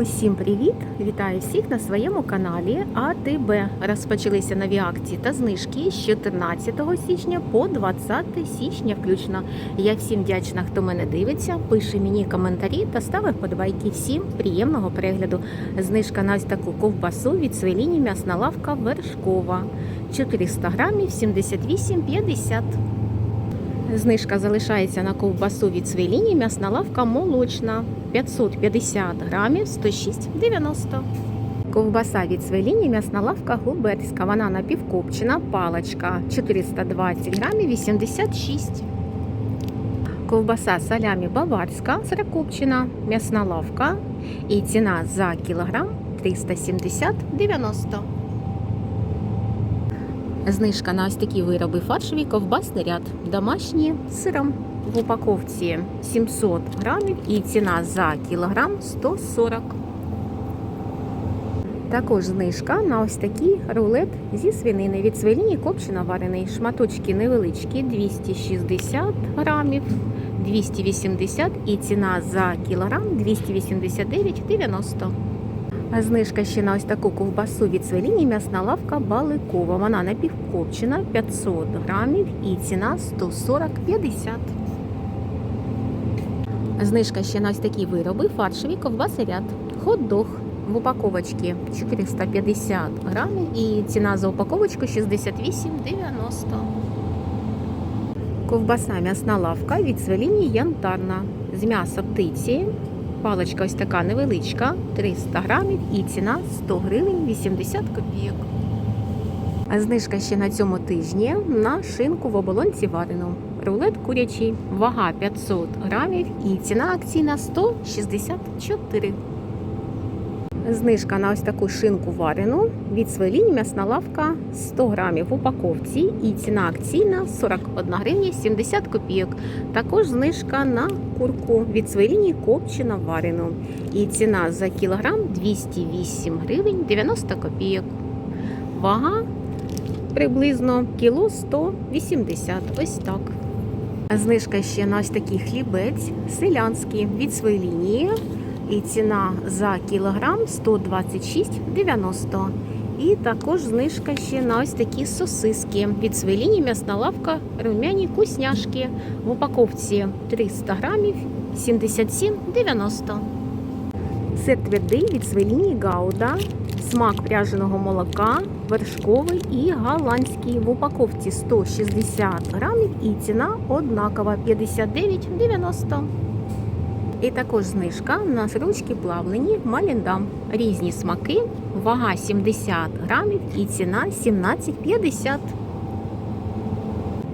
Усім привіт! Вітаю всіх на своєму каналі АТБ. Розпочалися нові акції та знижки з 14 січня по 20 січня включно. Я всім вдячна, хто мене дивиться, пише мені коментарі та ставить подбайки. Всім приємного перегляду. Знижка на ось таку ковбасу від Свеліні м'ясна лавка Вершкова. 400 грамів 78,50. Знижка залишається на ковбасу від Свеліні м'ясна лавка молочна 550 грамів 106,90. Ковбаса від Свеліні м'ясна лавка губерська. Вона напівкопчена, паличка 420 грамів 86. Ковбаса салямі баварська, сирокопчена, м'ясна лавка. І ціна за кілограм 370,90. Знижка на ось такі вироби фаршові ковбасний ряд. Домашні з сиром в упаковці 700 грамів і ціна за кілограм 140. Також знижка на ось такий рулет зі свинини від свині копчено варений. Шматочки невеличкі 260 грамів, 280 і ціна за кілограм 289,90. Знижка ще на ось таку ковбасу від свині м'ясна лавка Баликова. Вона напівкопчена 500 грамів і ціна 140,50. Знижка ще на ось такі вироби фаршові ковбаси ряд. Хот-дог в упаковочці 450 грамів і ціна за упаковочку 68,90. Ковбаса м'ясна лавка від свині янтарна з м'яса птиці. Паличка ось така невеличка, 300 грамів і ціна 100 гривень 80 копійок. А знижка ще на цьому тижні на шинку в оболонці варену. Рулет курячий, вага 500 грамів і ціна акційна 164. Знижка на ось таку шинку варену від Свелінь м'ясна лавка 100 грамів в упаковці і ціна акційна 41 гривня 70 копійок. Також знижка на курку від Свеліні копчена варену. І ціна за кілограм 208 гривень 90 копійок. Вага приблизно кіло 180. Ось так. Знижка ще на ось такий хлібець селянський від своєї лінії. І ціна за кілограм 126,90. І також знижка ще на ось такі сосиски. Від свеліні м'ясна лавка румяні кусняшки. В упаковці 300 грамів 77,90. Сир твердий від свеліні гауда. Смак пряженого молока, вершковий і голландський. В упаковці 160 грамів і ціна однакова 59,90. І також знижка на сирочки плавлені Маліндам. Різні смаки, вага 70 грамів і ціна 17,50.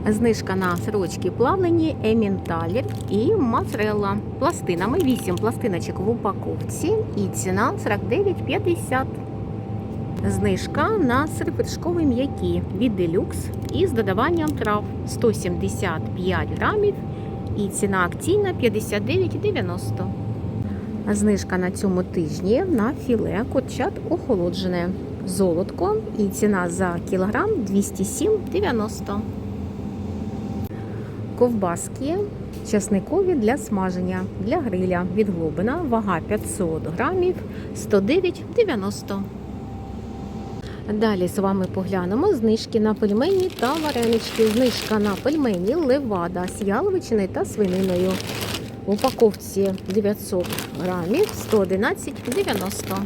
Знижка на сирочки плавлені Емінталір і моцарелла. Пластинами 8 пластиночок в упаковці і ціна 49,50. Знижка на сир м'які від делюкс із додаванням трав 175 грамів і ціна акційна 59,90. Знижка на цьому тижні на філе курчат охолоджене. Золотко і ціна за кілограм 207,90. Ковбаски часникові для смаження для гриля від глобина. Вага 500 грамів 109,90. Далі з вами поглянемо знижки на пельмені та варенички. Знижка на пельмені левада з яловичиною та свининою. В упаковці 900 грамів 111,90.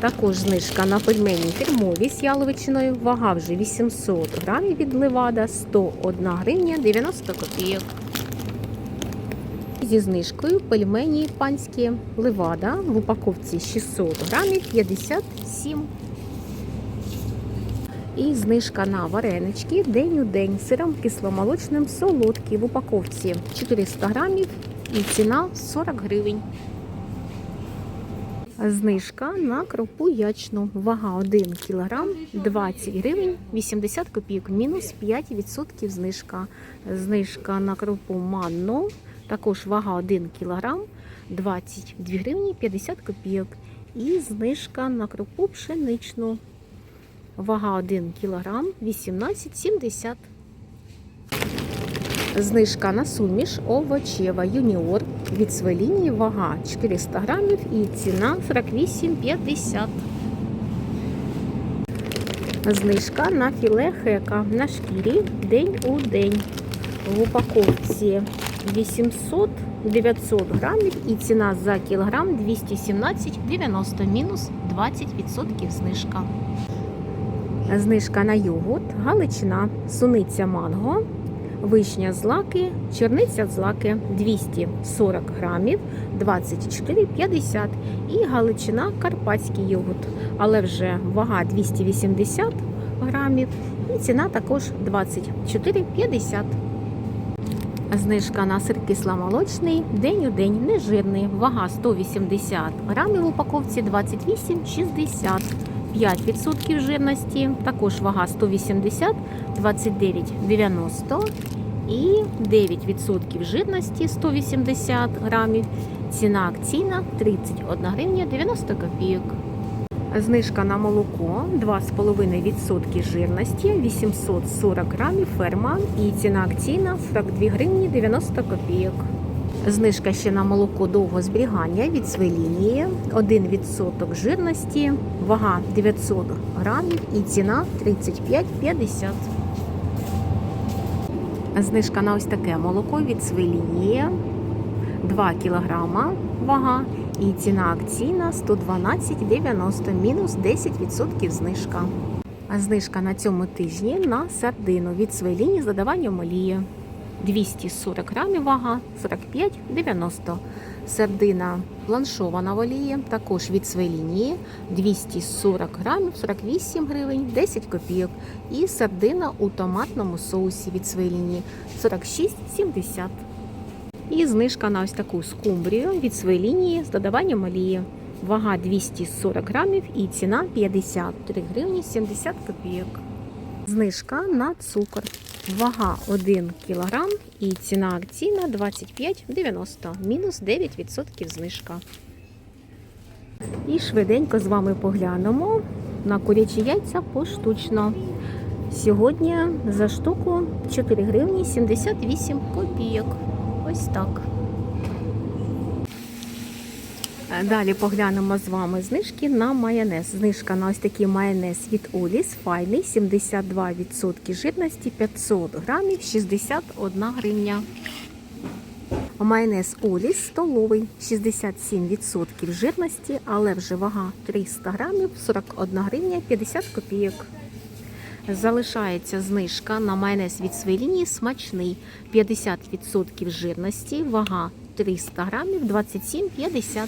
Також знижка на пельмені фірмові з яловичиною. Вага вже 800 грамів від левада 101 гривня 90 копійок. Зі знижкою пельмені панські левада в упаковці 600 грамів 57 і знижка на варенички день у день сиром кисломолочним солодкі в упаковці 400 грамів і ціна 40 гривень. Знижка на крупу ячну. Вага 1 кг 20 гривень 80 копійок, мінус 5% знижка. Знижка на крупу манну. Також вага 1 кг 22 гривні 50 копійок. І знижка на крупу пшеничну. Вага 1 кг 18,70. Знижка на суміш овочева юніор від свелінії, вага 400 грамів і ціна 48,50. Знижка на філе хека на шкірі день у день. В упаковці 800 900 грамів і ціна за кілограм 217,90 мінус 20% знижка. Знижка на йогурт, галичина, суниця манго, вишня злаки, чорниця злаки 240 грамів 24,50 і галичина карпатський йогурт, але вже вага 280 грамів і ціна також 24,50. Знижка на сир кисломолочний день у день нежирний. Вага 180 грамів в упаковці 28,60. 5% жирності. Також вага 180, 29,90 і 9% жирності 180 грамів. Ціна акційна 31 гривня 90 копійок. Знижка на молоко 2,5% жирності 840 грамів ферма і ціна акційна 42 гривні 90 копійок. Знижка ще на молоко довго зберігання від свелінії 1% жирності, вага 900 грамів і ціна 35,50. Знижка на ось таке молоко від свелінії 2 кг вага і ціна акційна 112,90 мінус 10% знижка. Знижка на цьому тижні на сардину від свеліні з додаванням олії. 240 грамів вага 45,90. Сардина бланшована в олії, також від свелінії 240 грамів 48 гривень 10 копійок. І сардина у томатному соусі від свелінії 46,70. І знижка на ось таку скумбрію від своєї лінії з додаванням олії. Вага 240 грамів і ціна 53 гривні 70 копійок. Знижка на цукор. Вага 1 кг і ціна акційна 25,90, мінус 9% знижка. І швиденько з вами поглянемо на курячі яйця поштучно. Сьогодні за штуку 4 гривні 78 копійок. Ось так. Далі поглянемо з вами знижки на майонез. Знижка на ось такий майонез від Оліс файний 72% жирності 500 грамів 61 гривня. Майонез Оліс столовий 67% жирності, але вже вага 300 грамів 41 гривня 50 копійок. Залишається знижка на майонез від свеліні смачний 50% жирності, вага 300 грамів 27,50.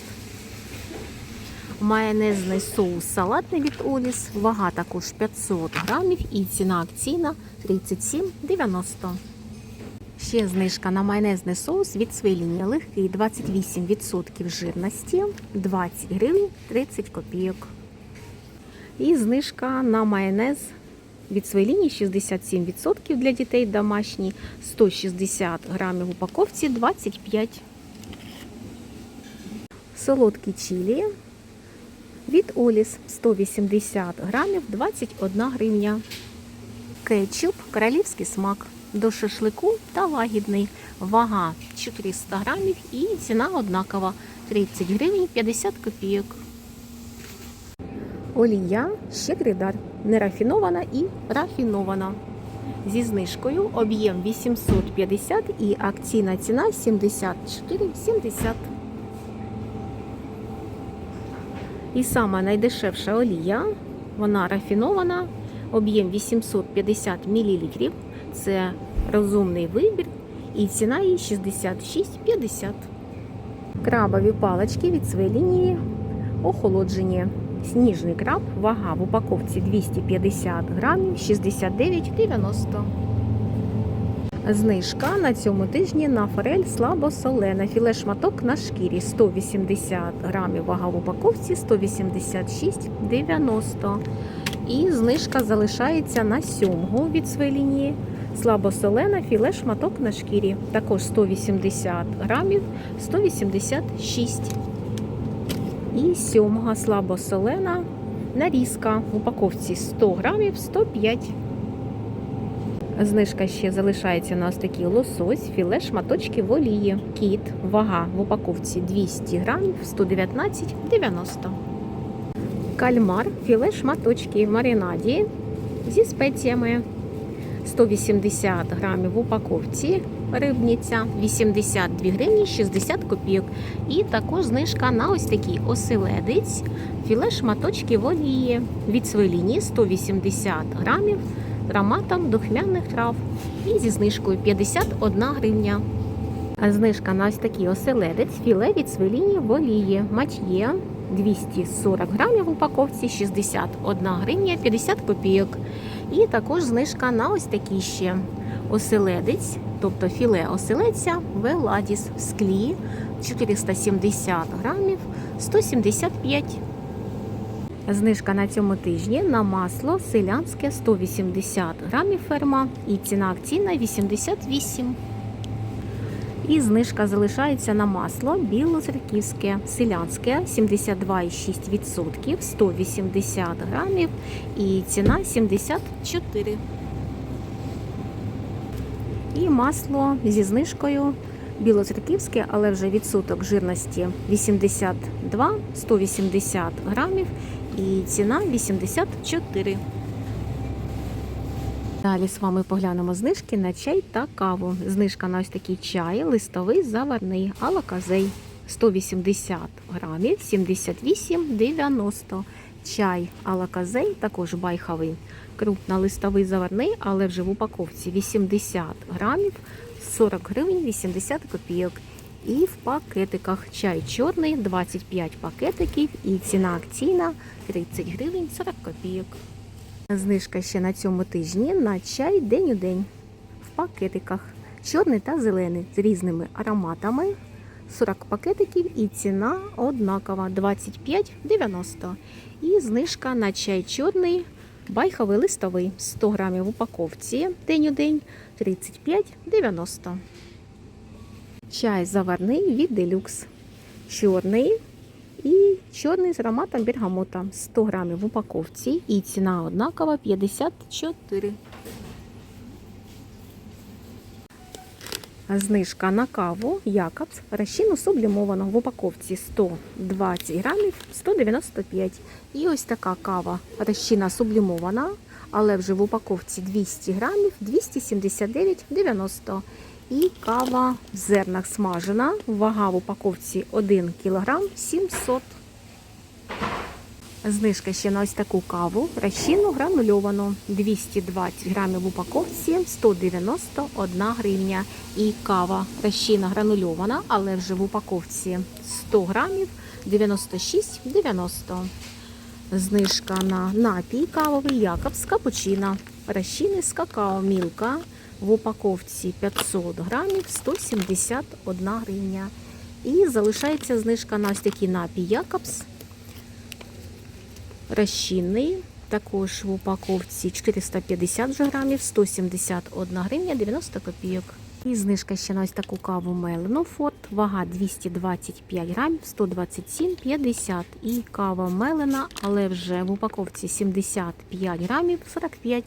Майонезний соус салатний від Оліс, вага також 500 грамів і ціна акційна 37,90. Ще знижка на майонезний соус від свеліні легкий 28% жирності, 20 гривень 30 копійок. І знижка на майонез від своєї лінії 67% для дітей домашній, 160 грамів в упаковці 25. Солодкі чилі від Оліс 180 грамів 21 гривня. Кетчуп королівський смак до шашлику та лагідний. Вага 400 грамів і ціна однакова 30 гривень 50 копійок. Олія щедрий. Нерафінована і рафінована. Зі знижкою об'єм 850 і акційна ціна 74,70. І сама найдешевша олія, вона рафінована, об'єм 850 мл. Це розумний вибір і ціна її 66,50. Крабові палички від своєї лінії охолоджені. Сніжний краб, вага в упаковці 250 грамів, 69,90. Знижка на цьому тижні на форель слабосолена. Філе шматок на шкірі 180 грамів, вага в упаковці 186,90. І знижка залишається на сьомгу від своєї лінії. Слабосолена філе шматок на шкірі. Також 180 грамів, 186 і сьомга слабосолена нарізка в упаковці 100 грамів 105. Знижка ще залишається на ось такий лосось, філе, шматочки в олії. Кіт, вага в упаковці 200 грамів, 119,90. Кальмар, філе, шматочки в маринаді зі спеціями. 180 грамів в упаковці рибниця, 82 гривні 60 копійок. І також знижка на ось такий оселедець, філе шматочки в олії від свеліні 180 грамів ароматом духмяних трав і зі знижкою 51 гривня. Знижка на ось такий оселедець, філе від свеліні в олії, матьє 240 грамів в упаковці, 61 гривня 50 копійок. І також знижка на ось такий ще оселедець, тобто філе оселедця Веладіс в склі 470 грамів 175. Знижка на цьому тижні на масло селянське 180 грамів ферма і ціна акційна 88. І знижка залишається на масло білозерківське, селянське 72,6%, 180 грамів і ціна 74. І масло зі знижкою білозерківське, але вже відсоток жирності 82, 180 грамів і ціна 84. Далі з вами поглянемо знижки на чай та каву. Знижка на ось такий чай, листовий заварний, алаказей 180 грамів, 78,90. Чай алаказей, також байховий, крупнолистовий заварний, але вже в упаковці 80 грамів, 40 гривень 80 копійок. І в пакетиках чай чорний, 25 пакетиків і ціна акційна 30 гривень 40 копійок. Знижка ще на цьому тижні на чай день у день в пакетиках. Чорний та зелений з різними ароматами. 40 пакетиків і ціна однакова 25,90. І знижка на чай чорний, байховий листовий 100 грамів в упаковці день у день 35,90. Чай заварний від делюкс. Чорний і чорний з ароматом бергамота 100 грамів в упаковці і ціна однакова 54. Знижка на каву Якобс розчину сублімовано в упаковці 120 грамів 195. І ось така кава розчина сублімована, але вже в упаковці 200 грамів 279,90. І кава в зернах смажена. Вага в упаковці 1 кг 700. Знижка ще на ось таку каву. Розчину гранульовану. 220 грамів в упаковці 191 гривня. І кава розчина гранульована, але вже в упаковці 100 грамів 96,90. Знижка на напій кавовий Якобс капучино. Розчини з какао мілка в упаковці 500 грамів 171 гривня. І залишається знижка на ось такий напій Якобс. Розчинний. Також в упаковці 450 же грамів 171 гривня 90 копійок. І знижка ще на ось таку каву Мелену Форт. Вага 225 грамів 127,50. І кава Мелена, але вже в упаковці 75 грамів 45.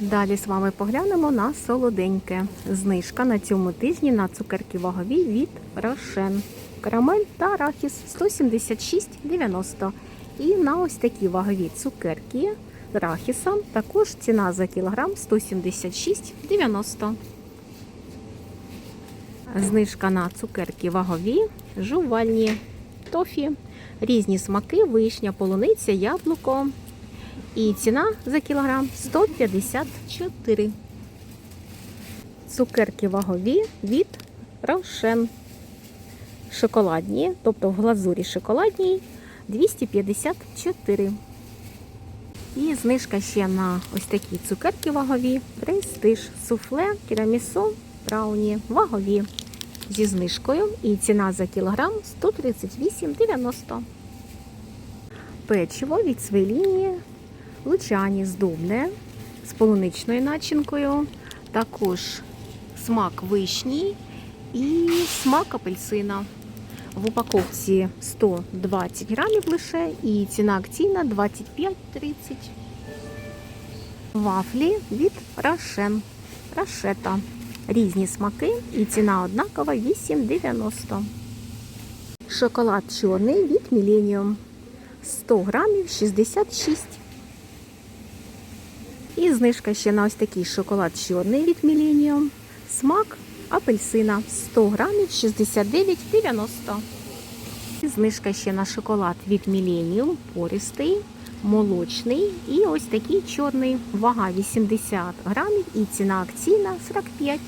Далі з вами поглянемо на солоденьке. Знижка на цьому тижні на цукерки вагові від Рошен. Карамель та арахіс 176,90. І на ось такі вагові цукерки з арахісом також ціна за кілограм 176,90. Знижка на цукерки вагові, жувальні, тофі, різні смаки, вишня, полуниця, яблуко. І ціна за кілограм 154. Цукерки вагові від Рошен. Шоколадні, тобто в глазурі шоколадній 254. І знижка ще на ось такі цукерки вагові. Престиж, суфле, тірамісу, брауні, вагові зі знижкою. І ціна за кілограм 138,90. Печиво від свеліні лучані здобне з полуничною начинкою. Також смак вишні і смак апельсина. В упаковці 120 грамів лише і ціна акційна 25,30. Вафлі від Рошен. Рошета. Різні смаки і ціна однакова 8,90. Шоколад чорний від Millennium. 100 грамів 66. І знижка ще на ось такий шоколад чорний від Millennium. Смак апельсина 100 грамів 69,90. І знижка ще на шоколад від Millennium, пористий, молочний і ось такий чорний, вага 80 грамів і ціна акційна 45.